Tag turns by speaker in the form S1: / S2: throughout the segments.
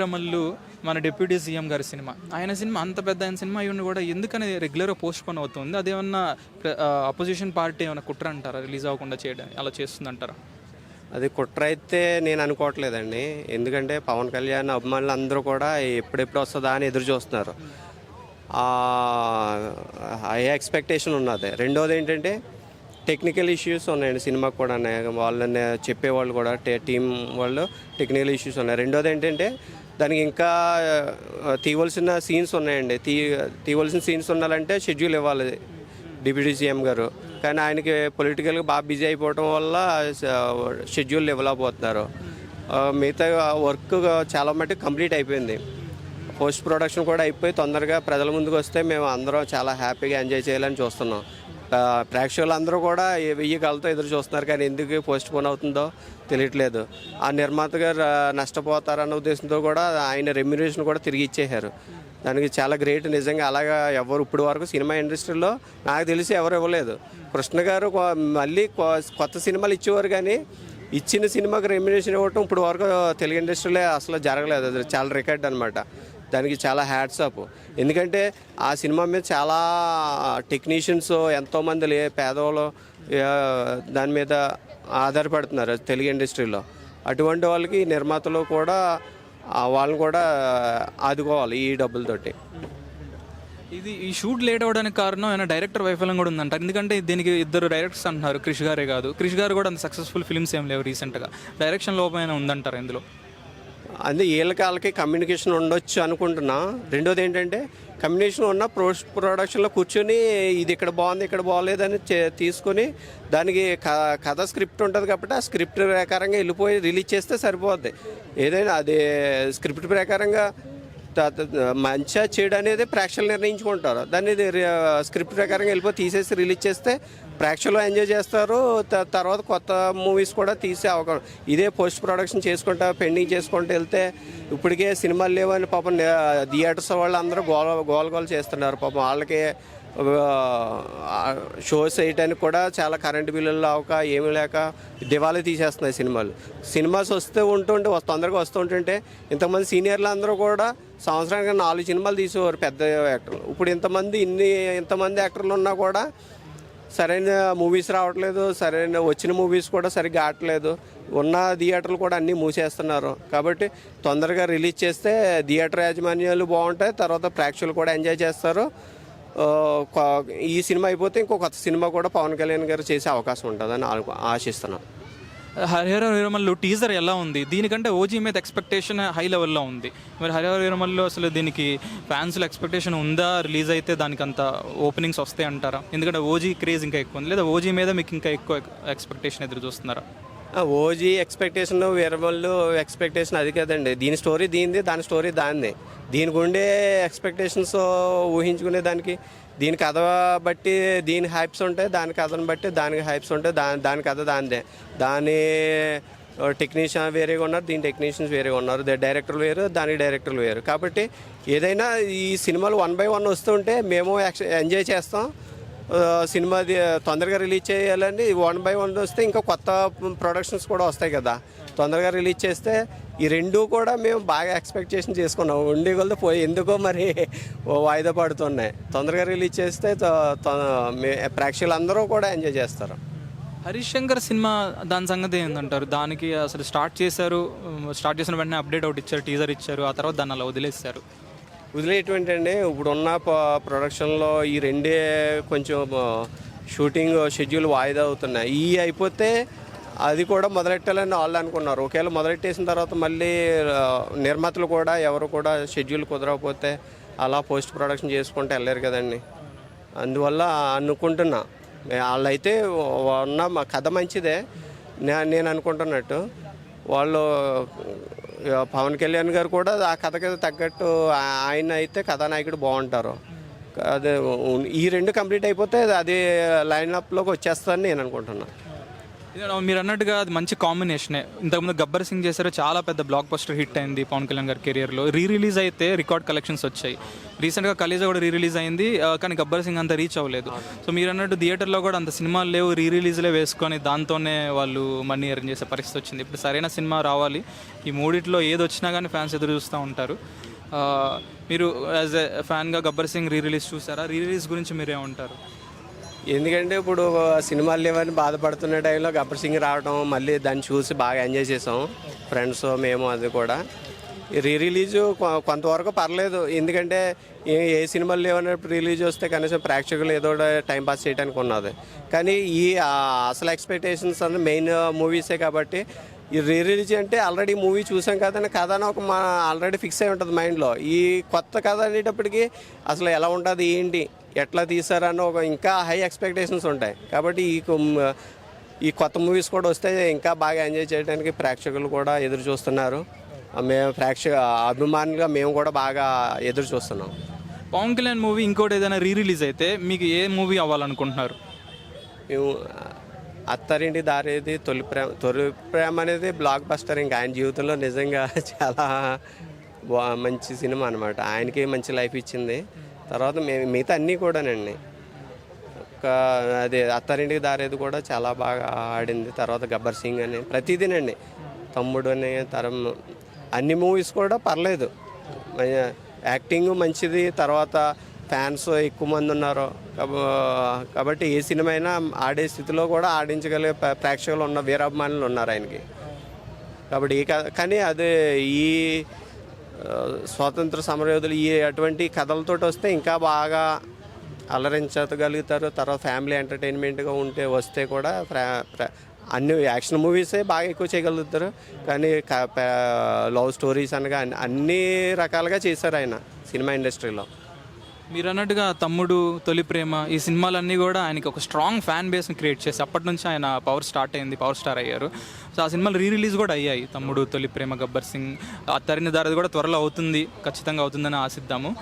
S1: వీరమల్లు మన deputy CM గారి cinema. ఆయన సినిమా అంత పెద్ద ఆయన సినిమా ఇవన్నీ కూడా ఎందుకని రెగ్యులర్గా పోస్ట్ పోన్ అవుతుంది? అదేమన్నా అపోజిషన్ పార్టీ ఏమైనా కుట్ర అంటారా? రిలీజ్ అవ్వకుండా చేయడం అలా చేస్తుందంటారా?
S2: అది కుట్ర అయితే నేను అనుకోవట్లేదండి. ఎందుకంటే పవన్ కళ్యాణ్ అభిమానులు అందరూ కూడా ఎప్పుడెప్పుడు వస్తుందా అని ఎదురు చూస్తున్నారు. హై ఎక్స్పెక్టేషన్ ఉన్నది. రెండోది ఏంటంటే టెక్నికల్ ఇష్యూస్ ఉన్నాయండి సినిమాకు కూడా వాళ్ళని చెప్పేవాళ్ళు కూడా టీం వాళ్ళు టెక్నికల్ ఇష్యూస్ ఉన్నాయి. రెండోది ఏంటంటే దానికి ఇంకా తీయవలసిన సీన్స్ ఉన్నాయండి. తీ తీయవలసిన సీన్స్ ఉండాలంటే షెడ్యూల్ ఇవ్వాలి డిప్యూటీ సీఎం గారు. కానీ ఆయనకి పొలిటికల్గా బాగా బిజీ అయిపోవడం వల్ల షెడ్యూల్ ఇవ్వలేకపోతున్నారు ఆ, మిగతా వర్క్ చాలా మట్టుకు కంప్లీట్ అయిపోయింది. పోస్ట్ ప్రొడక్షన్ కూడా అయిపోయి తొందరగా ప్రజల ముందుకు వస్తే మేము అందరం చాలా హ్యాపీగా ఎంజాయ్ చేయాలని చూస్తున్నాం. ప్రేక్షకులు అందరూ కూడా వెయ్యి కలతో ఎదురు చూస్తున్నారు కానీ ఎందుకు పోస్ట్ పోన్ అవుతుందో తెలియట్లేదు. ఆ నిర్మాత గారు నష్టపోతారన్న ఉద్దేశంతో కూడా ఆయన రెమ్యునేషన్ కూడా తిరిగి ఇచ్చేశారు. దానికి చాలా గ్రేట్ నిజంగా అలాగా ఎవరు ఇప్పుడు వరకు సినిమా ఇండస్ట్రీలో నాకు తెలిసి ఎవరు ఇవ్వలేదు. కృష్ణ గారు మళ్ళీ కొ- కొత్త సినిమాలు ఇచ్చేవారు కానీ ఇచ్చిన సినిమాకి రెమ్యునేషన్ ఇవ్వటం ఇప్పుడు వరకు తెలుగు ఇండస్ట్రీలో అసలు జరగలేదు. అది చాలా రికార్డ్ అనమాట దానికి చాలా హ్యాట్స్ ఎందుకంటే ఆ సినిమా మీద చాలా టెక్నీషియన్స్ ఎంతోమంది లే పేదవాళ్ళు దాని మీద ఆధారపడుతున్నారు తెలుగు ఇండస్ట్రీలో. అటువంటి వాళ్ళకి నిర్మాతలు కూడా వాళ్ళని కూడా ఆదుకోవాలి ఈ డబ్బులతోటి
S1: ఇది ఈ షూట్ లేట్ అవ్వడానికి కారణం ఏమైనా డైరెక్టర్ వైఫల్యం కూడా ఉందంటారు? ఎందుకంటే దీనికి ఇద్దరు డైరెక్టర్స్ అంటున్నారు క్రిష్ గారే కాదు. క్రిష్ గారు కూడా అంత సక్సెస్ఫుల్ ఫిల్మ్స్ ఏం లేవు రీసెంట్గా డైరెక్షన్ లోపమైన ఉందంటారు ఇందులో?
S2: అదే వీళ్ళకి కమ్యూనికేషన్ ఉండొచ్చు అనుకుంటున్నా. రెండోది ఏంటంటే కమ్యూనికేషన్ ఉన్న పోస్ట్ ప్రొడక్షన్లో కూర్చొని ఇది ఇక్కడ బాగుంది ఇక్కడ బాగోలేదని చే- తీసుకొని దానికి క- కథ స్క్రిప్ట్ ఉంటుంది కాబట్టి ఆ స్క్రిప్ట్ ప్రకారంగా వెళ్ళిపోయి రిలీజ్ చేస్తే సరిపోద్ది. ఏదైనా అది స్క్రిప్ట్ ప్రకారంగా మంచిగా చెడు అనేది ప్రేక్షకులు నిర్ణయించుకుంటారు. దాన్ని స్క్రిప్ట్ ప్రకారంగా వెళ్ళిపోయి తీసేసి రిలీజ్ చేస్తే ప్రేక్షకులు ఎంజాయ్ చేస్తారు. తర్వాత కొత్త మూవీస్ కూడా తీసే అవకాశం ఇదే పోస్ట్ ప్రొడక్షన్ చేసుకుంటా పెండింగ్ చేసుకుంటూ వెళ్తే ఇప్పటికే సినిమాలు లేవని పాపం థియేటర్స్ వాళ్ళు అందరూ గోల గోల గోల చేస్తున్నారు. పాపం వాళ్ళకి షోస్ వేయడానికి కూడా చాలా కరెంటు బిల్లులు లేక ఏమీ లేక దివాళీ తీసేస్తున్నాయి సినిమాలు. సినిమాస్ వస్తూ ఉంటుంటే తొందరగా వస్తూ ఉంటుంటే ఇంతమంది సీనియర్లు అందరూ కూడా సంవత్సరానికి నాలుగు సినిమాలు తీసేవారు పెద్ద యాక్టర్లు ఇప్పుడు ఇంతమంది ఇన్ని ఇంతమంది యాక్టర్లు ఉన్నా కూడా సరైన మూవీస్ రావట్లేదు సరైన వచ్చిన మూవీస్ కూడా సరిగ్గా ఆడట్లేదు. ఉన్న థియేటర్లు కూడా అన్నీ మూసేస్తున్నారు. కాబట్టి తొందరగా రిలీజ్ చేస్తే థియేటర్ యాజమాన్యాలు బాగుంటాయి తర్వాత ప్రేక్షకులు కూడా ఎంజాయ్ చేస్తారు. ఈ సినిమా అయిపోతే ఇంకో కొత్త సినిమా కూడా పవన్ కళ్యాణ్ గారు చేసే అవకాశం ఉంటుందని ఆశ- ఆశిస్తున్నాను
S1: హరిహర వీరమల్లు టీజర్ ఎలా ఉంది? దీనికంటే ఓజీ మీద ఎక్స్పెక్టేషన్ హై లెవెల్లో ఉంది. మరి హరిహర వీరమల్లు అసలు దీనికి ఫ్యాన్స్లో ఎక్స్పెక్టేషన్ ఉందా? రిలీజ్ అయితే దానికి అంత ఓపెనింగ్స్ వస్తాయి అంటారా? ఎందుకంటే ఓజీ క్రేజ్ ఇంకా ఎక్కువ ఉంది. లేదా ఓజీ మీద మీకు ఇంకా ఎక్కువ ఎక్స్పెక్టేషన్ ఎదురు చూస్తున్నారా?
S2: ఓజీ ఎక్స్పెక్టేషన్ వీరమల్లు ఎక్స్పెక్టేషన్ అది కదండి. దీని స్టోరీ దీనిది దాని స్టోరీ దానిది. దీనికి ఉండే ఎక్స్పెక్టేషన్స్ ఊహించుకునే దానికి దీని కథ బట్టి దీని హైప్స్ ఉంటాయి దాని కథను బట్టి దానికి హైప్స్ ఉంటాయి దాని దాని కథ దానిదే. దాని టెక్నీషియన్ వేరేగా ఉన్నారు దీని టెక్నీషియన్స్ వేరేగా ఉన్నారు. డైరెక్టర్లు వేరు దాని డైరెక్టర్లు వేరు. కాబట్టి ఏదైనా ఈ సినిమాలు వన్ బై వన్ వస్తుంటే మేము ఎంజాయ్ చేస్తాం. సినిమాది తొందరగా రిలీజ్ చేయాలని వన్ బై వన్ వస్తే ఇంకా కొత్త ప్రొడక్షన్స్ కూడా వస్తాయి కదా. తొందరగా రిలీజ్ చేస్తే ఈ రెండు కూడా మేము బాగా ఎక్స్పెక్టేషన్ చేసుకున్నాం. ఉండి కొలది పోయి ఎందుకో మరి వాయిదా పడుతున్నాయి. తొందరగా రిలీజ్ చేస్తే త- త- మే- ప్రేక్షకులు అందరూ కూడా ఎంజాయ్ చేస్తారు.
S1: హరీష్ శంకర్ సినిమా దాని సంగతి ఏంటంటారు దానికి అసలు స్టార్ట్ చేశారు స్టార్ట్ చేసిన వెంటనే అప్డేట్ ఒకటి ఇచ్చారు టీజర్ ఇచ్చారు ఆ తర్వాత దాన్ని అలా వదిలేస్తారు
S2: వదిలేటువంటి అండి ఇప్పుడున్న ప్రొడక్షన్లో ఈ రెండే కొంచెం షూటింగ్ షెడ్యూల్ వాయిదా అవుతున్నాయి. ఈ అయిపోతే అది కూడా మొదలెట్టాలని వాళ్ళు అనుకున్నారు. ఒకవేళ మొదలెట్టేసిన తర్వాత మళ్ళీ నిర్మాతలు కూడా ఎవరు కూడా షెడ్యూల్ కుదరకపోతే అలా పోస్ట్ ప్రొడక్షన్ చేసుకుంటే వెళ్ళారు కదండి. అందువల్ల అనుకుంటున్నా. వాళ్ళైతే ఉన్న మా కథ మంచిదే. నే- నేను అనుకుంటున్నట్టు. వాళ్ళు పవన్ కళ్యాణ్ గారు కూడా ఆ కథకి తగ్గట్టు ఆయన అయితే కథానాయకుడు బాగుంటారు. అదే ఈ రెండు కంప్లీట్ అయిపోతే అది లైన్అప్లోకి వచ్చేస్తా అని నేను అనుకుంటున్నాను
S1: మీరు అన్నట్టుగా అది మంచి కాంబినేషనే ఇంతకుముందు గబ్బర్ సింగ్ చేశారు చాలా పెద్ద బ్లాక్ బస్టర్ హిట్ అయింది పవన్ కళ్యాణ్ గారి కెరియర్లో రీ రిలీజ్ అయితే రికార్డ్ కలెక్షన్స్ వచ్చాయి. రీసెంట్గా కలీజా కూడా రీ రిలీజ్ అయింది కానీ గబ్బర్ సింగ్ అంత రీచ్ అవ్వలేదు. సో మీరు అన్నట్టు థియేటర్లో కూడా అంత సినిమాలు లేవు రీ రిలీజ్లే వేసుకొని దాంతోనే వాళ్ళు మనీ అరేంజ్ చేసే పరిస్థితి వచ్చింది. ఇప్పుడు సరైన సినిమా రావాలి. ఈ మూడిట్లో ఏది వచ్చినా కానీ ఫ్యాన్స్ ఎదురు చూస్తూ ఉంటారు. మీరు యాజ్ ఎ ఫ్యాన్గా గబ్బర్ సింగ్ రీ రిలీజ్ చూసారా? రీ రిలీజ్ గురించి మీరేమంటారు?
S2: ఎందుకంటే ఇప్పుడు సినిమాలు లేవని బాధపడుతున్న టైంలో గబ్బర్ సింగ్ రావడం మళ్ళీ దాన్ని చూసి బాగా ఎంజాయ్ చేసాం ఫ్రెండ్స్ మేము అది కూడా. రీ రిలీజ్ కొంతవరకు పర్లేదు. ఎందుకంటే ఏ ఏ సినిమాలు లేవన్నప్పుడు రిలీజ్ వస్తే కనీసం ప్రేక్షకులు ఏదో టైం పాస్ చేయడానికి ఉన్నది. కానీ ఈ అసలు ఎక్స్పెక్టేషన్స్ అన్న మెయిన్ మూవీసే కాబట్టి ఈ రీ రిలీజ్ అంటే ఆల్రెడీ మూవీ చూసాం కదని కథ అని ఒక మా ఆల్రెడీ ఫిక్స్ అయి ఉంటుంది మైండ్లో. ఈ కొత్త కథ అనేటప్పటికి అసలు ఎలా ఉంటుంది ఏంటి ఎట్లా తీసారని ఒక ఇంకా హై ఎక్స్పెక్టేషన్స్ ఉంటాయి. కాబట్టి ఈ ఈ కొత్త మూవీస్ కూడా వస్తే ఇంకా బాగా ఎంజాయ్ చేయడానికి ప్రేక్షకులు కూడా ఎదురు చూస్తున్నారు. మేము ప్రేక్షక అభిమానులుగా మేము కూడా బాగా ఎదురు చూస్తున్నాం.
S1: పవన్ కళ్యాణ్ మూవీ ఇంకోటి ఏదైనా రీ రిలీజ్ అయితే మీకు ఏ మూవీ అవ్వాలనుకుంటున్నారు?
S2: మేము అత్తారింటి దారేది తొలి ప్రేమ తొలి ప్రేమ అనేది బ్లాక్ బస్టర్ ఇంకా ఆయన జీవితంలో నిజంగా చాలా బా మంచి సినిమా అనమాట ఆయనకి మంచి లైఫ్ ఇచ్చింది. తర్వాత మేము మిగతా అన్నీ కూడానండి. ఒక అది అత్తారింటికి దారేది కూడా చాలా బాగా ఆడింది. తర్వాత గబ్బర్ సింగ్ అని ప్రతిదీనండి. తమ్ముడు అని తరం అన్ని మూవీస్ కూడా పర్లేదు. యాక్టింగ్ మంచిది. తర్వాత ఫ్యాన్స్ ఎక్కువ మంది ఉన్నారు కాబట్టి ఏ సినిమా అయినా ఆడే స్థితిలో కూడా ఆడించగలిగే ప్రేక్షకులు ఉన్న వీరాభిమానులు ఉన్నారు ఆయనకి. కాబట్టి ఈ కథ కానీ అదే ఈ స్వాతంత్ర సమరయోధులు ఈ అటువంటి కథలతోటి వస్తే ఇంకా బాగా అలరించగలుగుతారు. తర్వాత ఫ్యామిలీ ఎంటర్టైన్మెంట్గా ఉంటే వస్తే కూడా అన్ని యాక్షన్ మూవీసే బాగా ఎక్కువ చేయగలుగుతారు. కానీ లవ్ స్టోరీస్ అనగా అన్ని రకాలుగా చేశారు ఆయన సినిమా ఇండస్ట్రీలో.
S1: మీరు అన్నట్టుగా తమ్ముడు తొలి ప్రేమ ఈ సినిమాలన్నీ కూడా ఆయనకి ఒక స్ట్రాంగ్ ఫ్యాన్ బేస్ని క్రియేట్ చేసి అప్పటి నుంచి ఆయన పవర్ స్టార్ట్ అయింది పవర్ స్టార్ అయ్యారు. సో ఆ సినిమాలు రీ రిలీజ్ కూడా అయ్యాయి. తమ్ముడు తొలి ప్రేమ గబ్బర్ సింగ్ అత్తరిని దారి కూడా త్వరలో అవుతుంది ఖచ్చితంగా అవుతుందని ఆశిద్దాము.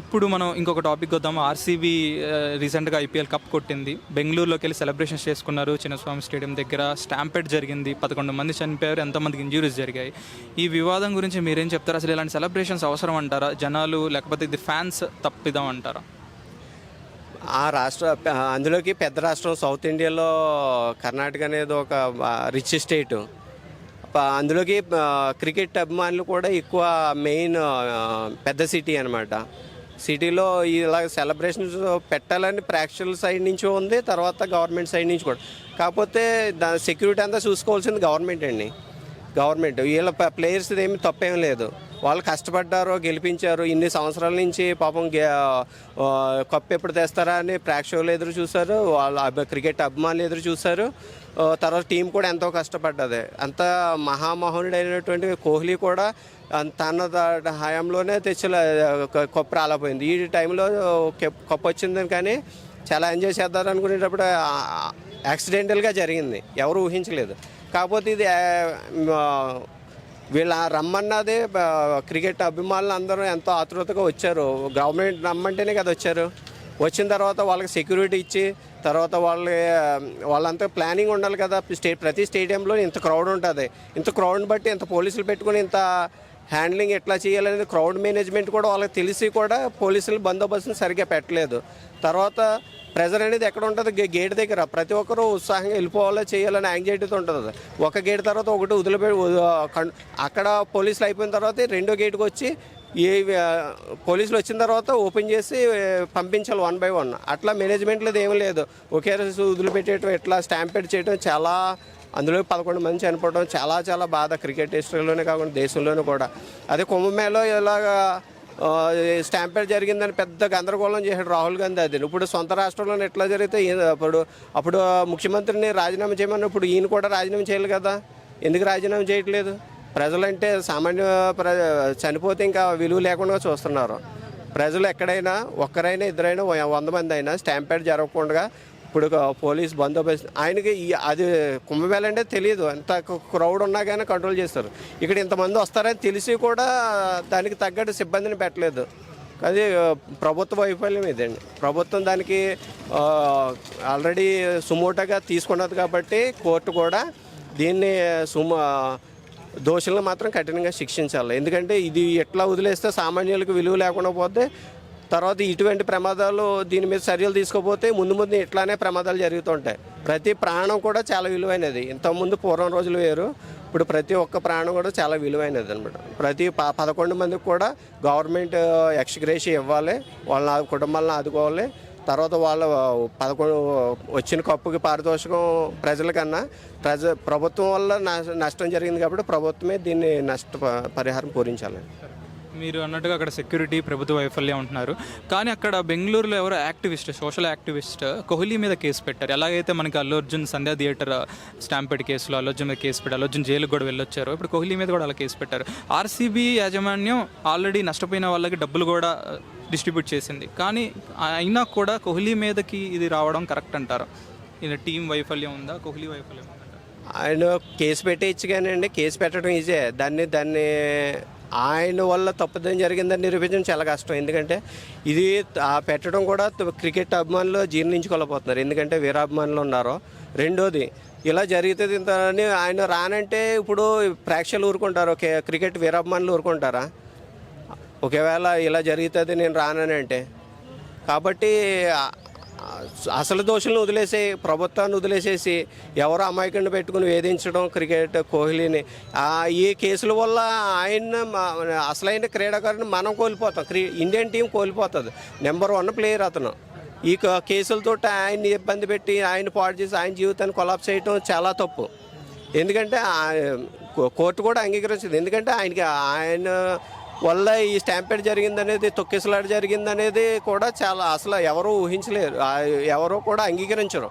S1: ఇప్పుడు మనం ఇంకొక టాపిక్ వద్దాం ఆర్సీబీ రీసెంట్గా ఐపీఎల్ కప్ కొట్టింది. బెంగళూరులోకి వెళ్ళి సెలబ్రేషన్స్ చేసుకున్నారు. చిన్నస్వామి స్టేడియం దగ్గర స్టాంపెడ్ జరిగింది. పదకొండు మంది చనిపోయారు. ఎంతమందికి ఇంజ్యూరీస్ జరిగాయి. ఈ వివాదం గురించి మీరేం చెప్తారు? అసలు ఇలాంటి సెలబ్రేషన్స్ అవసరం అంటారా? జనాలు లేకపోతే ఇది ఫ్యాన్స్ తప్పిదాం అంటారా?
S2: ఆ రాష్ట్ర అందులోకి పెద్ద రాష్ట్రం సౌత్ ఇండియాలో కర్ణాటక అనేది ఒక రిచ్ స్టేట్ అందులోకి క్రికెట్ అభిమానులు కూడా ఎక్కువ మెయిన్ పెద్ద సిటీ అనమాట సిటీలో ఇలా సెలబ్రేషన్స్ పెట్టాలని ప్రేక్షకుల సైడ్ నుంచి ఉంది తర్వాత గవర్నమెంట్ సైడ్ నుంచి కూడా. కాకపోతే దాని సెక్యూరిటీ అంతా చూసుకోవాల్సింది గవర్నమెంట్ అండి. గవర్నమెంట్ వీళ్ళ ప్లేయర్స్ ఏమి తప్పేం లేదు. వాళ్ళు కష్టపడ్డారు గెలిపించారు ఇన్ని సంవత్సరాల నుంచి పాపం కప్పు ఎప్పుడు తెస్తారా అని ప్రేక్షకులు ఎదురు చూశారు వాళ్ళ క్రికెట్ అభిమానులు ఎదురు చూశారు. తర్వాత టీం కూడా ఎంతో కష్టపడ్డది. అంత మహామహనుడైనటువంటి కోహ్లీ కూడా తన హయాంలోనే తెచ్చిన కప్పు రాలపోయింది ఈ టైంలో కప్పు వచ్చిందని కానీ చాలా ఎంజాయ్ చేద్దాం అనుకునేటప్పుడు యాక్సిడెంటల్గా జరిగింది. ఎవరు ఊహించలేదు. కాకపోతే ఇది వీళ్ళ రమ్మన్నదే క్రికెట్ అభిమానులు అందరూ ఎంతో ఆతృతగా వచ్చారు. గవర్నమెంట్ రమ్మంటేనే కదా వచ్చారు. వచ్చిన తర్వాత వాళ్ళకి సెక్యూరిటీ ఇచ్చి తర్వాత వాళ్ళ వాళ్ళంతా ప్లానింగ్ ఉండాలి కదా. స్టే ప్రతి స్టేడియంలో ఇంత క్రౌడ్ ఉంటుంది. ఇంత క్రౌడ్ని బట్టి ఇంత పోలీసులు పెట్టుకుని ఇంత హ్యాండ్లింగ్ ఎట్లా చేయాలనేది క్రౌడ్ మేనేజ్మెంట్ కూడా వాళ్ళకి తెలిసి కూడా పోలీసులు బందోబస్తుని సరిగ్గా పెట్టలేదు. తర్వాత ప్రెజర్ అనేది ఎక్కడ ఉంటుంది? గే- గేట్ దగ్గర. ప్రతి ఒక్కరూ ఉత్సాహంగా వెళ్ళిపోవాలో చేయాలని యాంగ్జైటీతో ఉంటుంది. ఒక గేట్ తర్వాత ఒకటి వదిలిపెట్టి అక్కడ పోలీసులు అయిపోయిన తర్వాత రెండో గేట్కి వచ్చి ఏ పోలీసులు వచ్చిన తర్వాత ఓపెన్ చేసి పంపించాలి వన్ బై వన్. అట్లా మేనేజ్మెంట్లో ఏం లేదు. ఒకే రోజు వదిలిపెట్టేయటం ఇట్లా స్టాంపేట్ చేయడం చాలా అందులో పదకొండు మంది చనిపోవడం చాలా చాలా బాధ. క్రికెట్ హిస్టరీలోనే కాకుండా దేశంలోనే కూడా. అదే కుంభమేళలో ఇలాగా స్టాంపేడ్ జరిగిందని పెద్ద గందరగోళం చేశాడు రాహుల్ గాంధీ అది. ఇప్పుడు సొంత రాష్ట్రంలో ఎట్లా జరిగితే అప్పుడు అప్పుడు ముఖ్యమంత్రిని రాజీనామా చేయమని ఇప్పుడు ఈయన కూడా రాజీనామా చేయాలి కదా. ఎందుకు రాజీనామా చేయట్లేదు? ప్రజలంటే సామాన్య ప్ర చనిపోతే ఇంకా విలువ లేకుండా చూస్తున్నారు. ప్రజలు ఎక్కడైనా ఒక్కరైనా ఇద్దరైనా వంద మంది అయినా స్టాంపేడ్ జరగకుండా ఇప్పుడు ఒక పోలీస్ బందోబస్తు ఆయనకి అది కుంభమేళ అంటే తెలియదు. ఎంత క్రౌడ్ ఉన్నా కానీ కంట్రోల్ చేస్తారు. ఇక్కడ ఇంతమంది వస్తారని తెలిసి కూడా దానికి తగ్గట్టు సిబ్బందిని పెట్టలేదు. అది ప్రభుత్వ వైఫల్యం ఇదండి. ప్రభుత్వం దానికి ఆల్రెడీ సుమోటగా తీసుకున్నది కాబట్టి కోర్టు కూడా దీన్ని సుమ దోషులను మాత్రం కఠినంగా శిక్షించాలి. ఎందుకంటే ఇది ఎట్లా వదిలేస్తే సామాన్యులకు విలువ లేకుండా పోతే తర్వాత ఇటువంటి ప్రమాదాలు దీని మీద చర్యలు తీసుకోపోతే ముందు ముందు ఇట్లానే ప్రమాదాలు జరుగుతుంటాయి. ప్రతి ప్రాణం కూడా చాలా విలువైనది. ఇంతకుముందు పూర్వం రోజులు వేరు. ఇప్పుడు ప్రతి ఒక్క ప్రాణం కూడా చాలా విలువైనది అనమాట ప్రతి ప పదకొండు మందికి కూడా గవర్నమెంట్ ఎక్స్గ్రేషి ఇవ్వాలి. వాళ్ళ కుటుంబాలను ఆదుకోవాలి. తర్వాత వాళ్ళ పదకొండు వచ్చిన కప్పుకి పారితోషికం ప్రజలకన్నా ప్రజ ప్రభుత్వం వల్ల నష్టం జరిగింది కాబట్టి ప్రభుత్వమే దీన్ని నష్ట పరిహారం పూరించాలి.
S1: మీరు అన్నట్టుగా అక్కడ సెక్యూరిటీ ప్రభుత్వ వైఫల్యం ఉంటున్నారు కానీ అక్కడ బెంగళూరులో ఎవరో యాక్టివిస్ట్ సోషల్ యాక్టివిస్ట్ కోహ్లీ మీద కేసు పెట్టారు. ఎలాగైతే మనకి Allu Arjun Sandhya theatre uh, stampede కేసులో అల్లు అర్జున్ మీద కేసు పెట్టి అల్లు అర్జున్ జైలుకు కూడా వెళ్ళొచ్చారు. ఇప్పుడు కోహ్లీ మీద కూడా అలా కేసు పెట్టారు. ఆర్సీబీ యాజమాన్యం ఆల్రెడీ నష్టపోయిన వాళ్ళకి డబ్బులు కూడా uh, డిస్ట్రిబ్యూట్ చేసింది. కానీ అయినా కూడా కోహ్లీ మీదకి ఇది రావడం కరెక్ట్ అంటారు. ఇది టీం వైఫల్యం ఉందా? కోహ్లీ వైఫల్యం ఉందా
S2: ఆయన కేసు పెట్టేయచ్చు కానీ అండి. కేసు పెట్టడం ఈజే దాన్ని దాన్ని ఆయన వల్ల తప్పుదని జరిగిందని నిరూపించడం చాలా కష్టం. ఎందుకంటే ఇది ఆ పెట్టడం కూడా క్రికెట్ అభిమానులు జీర్ణించుకోలేకపోతున్నారు. ఎందుకంటే వీరాభిమానులు ఉన్నారు. రెండోది ఇలా జరుగుతుంది ఇంత అని ఆయన రానంటే ఇప్పుడు ప్రేక్షకులు ఊరుకుంటారు. ఓకే క్రికెట్ వీరాభిమానులు ఊరుకుంటారా? ఒకవేళ ఇలా జరుగుతుంది నేను రానని అంటే. కాబట్టి అసలు దోషులను వదిలేసి ప్రభుత్వాన్ని వదిలేసేసి ఎవరు అమాయకుడిని పెట్టుకుని వేధించడం క్రికెట్ కోహ్లీని ఈ కేసుల వల్ల ఆయన అసలైన క్రీడాకారుని మనం కోల్పోతాం. క్రీ ఇండియన్ టీం కోల్పోతుంది. నెంబర్ వన్ ప్లేయర్ అతను. ఈ కేసులతో ఆయన్ని ఇబ్బంది పెట్టి ఆయన పాడు చేసి ఆయన జీవితాన్ని కొలాప్స్ చేయడం చాలా తప్పు. ఎందుకంటే కో- కోర్టు కూడా అంగీకరించింది. ఎందుకంటే ఆయనకి ఆయన వల్ల ఈ స్టాంపేడ్ జరిగిందనేది తొక్కిసలాట జరిగిందనేది కూడా చాలా అసలు ఎవరూ ఊహించలేరు. ఎవరూ కూడా అంగీకరించరు.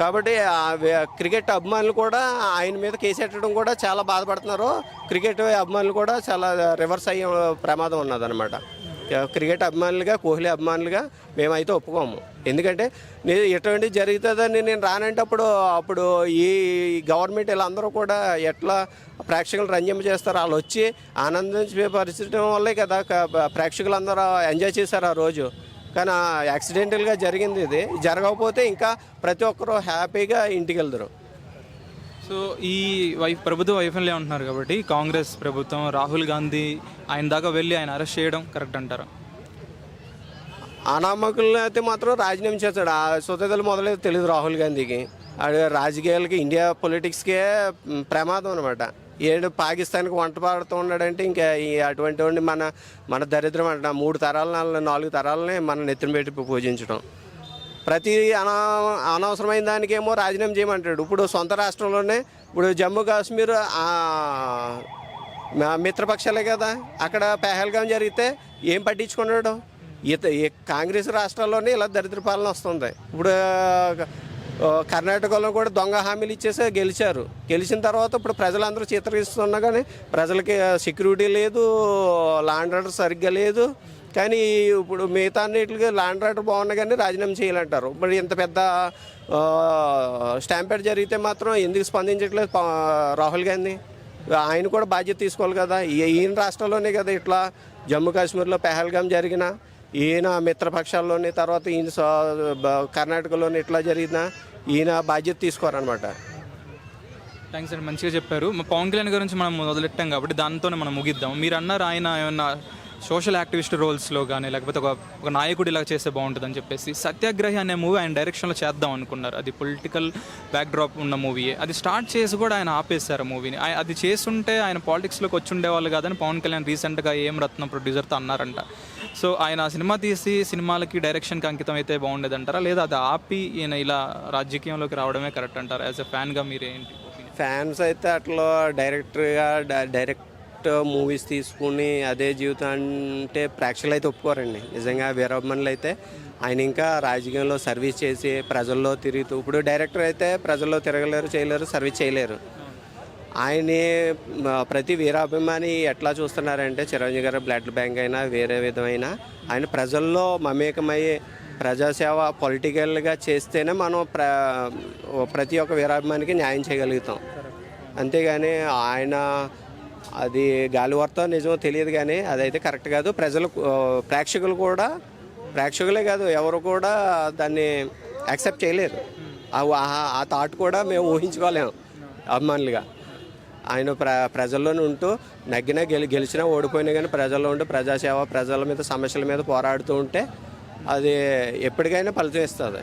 S2: కాబట్టి ఆ క్రికెట్ అభిమానులు కూడా ఆయన మీద కేసు పెట్టడం కూడా చాలా బాధపడుతున్నారు. క్రికెట్ అభిమానులు కూడా చాలా రివర్స్ అయ్యే ప్రమాదం ఉన్నదన్నమాట. క్రికెట్ అభిమానులుగా కోహ్లీ అభిమానులుగా మేమైతే ఒప్పుకోము. ఎందుకంటే నేను ఎటువంటి జరుగుతుందని నేను రానంటప్పుడు అప్పుడు ఈ గవర్నమెంట్ వీళ్ళందరూ కూడా ఎట్లా ప్రేక్షకులు రంజింప చేస్తారు వాళ్ళు వచ్చి ఆనందించే పరిస్థితి వల్లే కదా ప్రేక్షకులందరూ ఎంజాయ్ చేశారు ఆ రోజు. కానీ యాక్సిడెంటల్గా జరిగింది ఇది. జరగకపోతే ఇంకా ప్రతి ఒక్కరూ హ్యాపీగా ఇంటికి వెళ్తారు
S1: సో ఈ వై ప్రభుత్వ వైఫల్యం అంటున్నారు కాబట్టి కాంగ్రెస్ ప్రభుత్వం రాహుల్ గాంధీ ఆయన దాకా వెళ్ళి ఆయన అరెస్ట్ చేయడం కరెక్ట్ అంటారా?
S2: అనామకులను అయితే మాత్రం రాజీనామా చేస్తాడు ఆ స్వతంత్రాలు మొదలైతే తెలియదు రాహుల్ గాంధీకి. రాజకీయాలకి ఇండియా పొలిటిక్స్కే ప్రమాదం అనమాట ఏడు పాకిస్తాన్కి వంట పాడుతూ ఉన్నాడంటే ఇంకా ఈ అటువంటి మన మన దరిద్రం అంట మూడు తరాలు నాలుగు నాలుగు తరాలని మన నెత్తిన పెట్టి పూజించడం ప్రతి అనా అనవసరమైన దానికేమో రాజీనామా చేయమంటాడు. ఇప్పుడు సొంత రాష్ట్రంలోనే ఇప్పుడు జమ్మూ కాశ్మీర్ మిత్రపక్షాలే కదా. అక్కడ పెహల్గాం జరిగితే ఏం పట్టించుకున్నాడు? ఇత ఈ కాంగ్రెస్ రాష్ట్రాల్లోనే ఇలా దరిద్ర పాలన వస్తుంది. ఇప్పుడు కర్ణాటకలో కూడా దొంగ హామీలు ఇచ్చేసి గెలిచారు. గెలిచిన తర్వాత ఇప్పుడు ప్రజలందరూ చిత్రగిస్తున్నా కానీ ప్రజలకి సెక్యూరిటీ లేదు లాండ్ ఆర్డర్ సరిగ్గా లేదు. కానీ ఇప్పుడు మిగతా అన్నిటిగా ల్యాండ్ ఆర్డర్ బాగున్నా కానీ రాజీనామా చేయాలంటారు. ఇప్పుడు ఇంత పెద్ద స్టాంపేడ్ జరిగితే మాత్రం ఎందుకు స్పందించట్లేదు రాహుల్ గాంధీ? ఆయన కూడా బాధ్యత తీసుకోవాలి కదా. ఈ- ఈయన రాష్ట్రంలోనే కదా ఇట్లా జమ్మూ కాశ్మీర్లో పెహల్గాం జరిగిన ఈయన మిత్రపక్షాల్లోని తర్వాత ఈయన కర్ణాటకలోని ఇట్లా జరిగినా ఈయన బాధ్యత తీసుకోరనమాట
S1: థ్యాంక్స్ అండి. మంచిగా చెప్పారు. మా పవన్ కళ్యాణ్ గురించి మనం మొదలెట్టాం కాబట్టి దాంతోనే మనం ముగిద్దాం. మీరు అన్నారు ఆయన ఏమన్నా సోషల్ యాక్టివిస్ట్ రోల్స్లో కానీ లేకపోతే ఒక ఒక నాయకుడు ఇలా చేస్తే బాగుంటుందని చెప్పేసి సత్యాగ్రహి అనే మూవీ ఆయన డైరెక్షన్లో చేద్దాం అనుకున్నారు. అది పొలిటికల్ బ్యాక్డ్రాప్ ఉన్న మూవీయే అది స్టార్ట్ చేసి కూడా ఆయన ఆపేశారు మూవీని. అది చేస్తుంటే ఆయన పాలిటిక్స్లోకి వచ్చి ఉండేవాళ్ళు కాదని పవన్ కళ్యాణ్ రీసెంట్గా ఏం రత్నం ప్రొడ్యూసర్తో అన్నారంట. సో ఆయన ఆ సినిమా తీసి సినిమాలకి డైరెక్షన్కి అంకితం అయితే బాగుండేది అంటారా లేదా అది ఆపి ఈయన ఇలా రాజకీయంలోకి రావడమే కరెక్ట్ అంటారా? యాజ్ ఎ ఫ్యాన్గా మీరు ఏంటి
S2: ఫ్యాన్స్ అయితే అట్లా డైరెక్టర్గా డైరెక్ట్ డైరెక్ట్ మూవీస్ తీసుకుని అదే జీవితం అంటే ప్రేక్షకులు అయితే ఒప్పుకోరండి. నిజంగా వీరమ్మన్లు అయితే ఆయన ఇంకా రాజకీయంలో సర్వీస్ చేసి ప్రజల్లో తిరుగుతూ ఇప్పుడు డైరెక్టర్ అయితే ప్రజల్లో తిరగలేరు చేయలేరు సర్వీస్ చేయలేరు. ఆయన ప్రతి వీరాభిమాని ఎట్లా చూస్తున్నారంటే చిరంజీవి గారు బ్లడ్ బ్యాంక్ అయినా వేరే విధమైన ఆయన ప్రజల్లో మమేకమయ్యి ప్రజాసేవ పొలిటికల్గా చేస్తేనే మనం ప్ర ప్రతి ఒక్క వీరాభిమానికి న్యాయం చేయగలుగుతాం. అంతేగాని ఆయన అది గాలి వార్త నిజమో తెలియదు కానీ అదైతే కరెక్ట్ కాదు. ప్రజలు ప్రేక్షకులు కూడా ప్రేక్షకులే కాదు ఎవరు కూడా దాన్ని యాక్సెప్ట్ చేయలేరు. ఆ ఆ- ఆ థాట్ కూడా మేము ఊహించుకోలేము అభిమానులుగా. ఆయన ప్ర ప్రజల్లోనే ఉంటూ నగ్గినా గెలి గెలిచినా ఓడిపోయినా కానీ ప్రజల్లో ఉంటూ ప్రజాసేవ ప్రజల మీద సమస్యల మీద పోరాడుతూ ఉంటే అది ఎప్పటికైనా ఫలితం ఇస్తుంది.